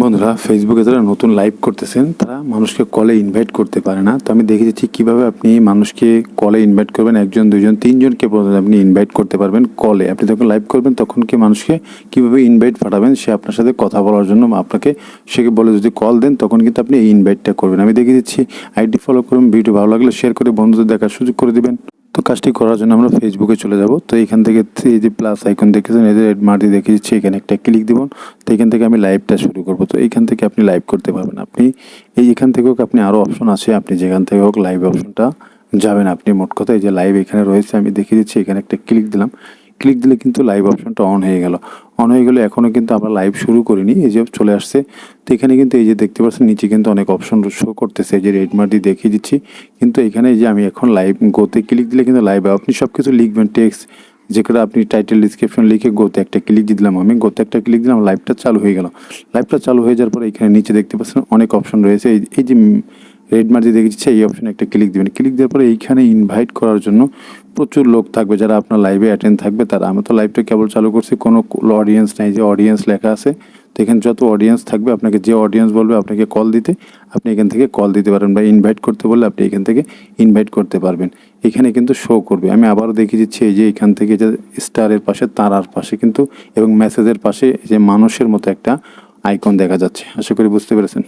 বন্ধুরা ফেসবুকে যারা নতুন লাইভ করতেছেন, তারা মানুষকে কলে ইনভাইট করতে পারে না। তো আমি দেখে দিচ্ছি কীভাবে আপনি মানুষকে কলে ইনভাইট করবেন, একজন দুজন তিনজনকে পর্যন্ত আপনি ইনভাইট করতে পারবেন কলে আপনি যখন লাইভ করবেন, তখন কি মানুষকে কীভাবে ইনভাইট পাঠাবেন, সে আপনার সাথে কথা বলার জন্য আপনাকে সেকে বলে যদি কল দেন, তখন কিন্তু আপনি এই ইনভাইটটা করবেন। আমি দেখে দিচ্ছি, আইডি ফলো করুন, ভিডিও ভালো লাগলে শেয়ার করে বন্ধুদের দেখার সুযোগ করে দিবেন। তো কাজটি করার জন্য আমরা ফেসবুকে চলে যাব। তো এখান থেকে এই যে প্লাস আইকন দেখেছেন এদের মার্টি দেখে দিচ্ছি এখানে একটা ক্লিক দিব। তো এখান থেকে আমি লাইভটা শুরু করব। তো এখান থেকে আপনি লাইভ করতে পারবেন। আপনি এই এখান থেকে হোক আপনি আরও অপশন আছে। আপনি যেখান থেকে হোক লাইভ অপশনটা যাবেন। আপনি মোট কথা এই যে লাইভ এখানে রয়েছে, আমি দেখিয়ে দিচ্ছি, এখানে একটা ক্লিক দিলাম। ক্লিক দিলে কিন্তু লাইভ অপশনটা অন হয়ে গেল। অন হয়ে গেলে এখনও কিন্তু আমরা লাইভ শুরু করিনি, এই যে চলে আসছে। তো এখানে কিন্তু এই যে দেখতে পাচ্ছেন, নিচে কিন্তু অনেক অপশন শো করতেছে। এই যে রেড দেখিয়ে দিচ্ছি। কিন্তু এখানে যে আমি এখন লাইভ গোতে ক্লিক দিলে কিন্তু লাইভ আপনি সব কিছু লিখবেন টেক্সট যেটা আপনি টাইটেল ডিসক্রিপশন লিখে গোতে একটা ক্লিক দিয়ে দিলাম আমি। গোতে একটা ক্লিক দিলাম লাইভটা চালু হয়ে গেল। লাইভটা চালু হয়ে যাওয়ার পরে এখানে নিচে দেখতে পাচ্ছেন অনেক অপশন রয়েছে। এই যে রেড মার্জি দেখেছি এই অপশনে একটা ক্লিক দিবেন। ক্লিক দেওয়ার পরে এইখানে ইনভাইট করার জন্য প্রচুর লোক থাকবে। যারা আপনার লাইভে অ্যাটেন্ড থাকবে, তারা আমি তো লাইভটা কেবল চালু করছি, কোনো অডিয়েন্স নাই, যে অডিয়েন্স লেখা আছে। তো এখানে যত অডিয়েন্স থাকবে, আপনাকে যে অডিয়েন্স বলবে, আপনাকে কল দিতে, আপনি এখান থেকে কল দিতে পারেন বা ইনভাইট করতে বললে আপনি এখান থেকে ইনভাইট করতে পারবেন। এখানে কিন্তু শো করবে। আমি আবারও দেখিয়ে দিচ্ছি, এই যে এখান থেকে যে স্টারের পাশে, তারার পাশে কিন্তু এবং মেসেজের পাশে যে মানুষের মতো একটা আইকন দেখা যাচ্ছে। আশা করি বুঝতে পেরেছেন।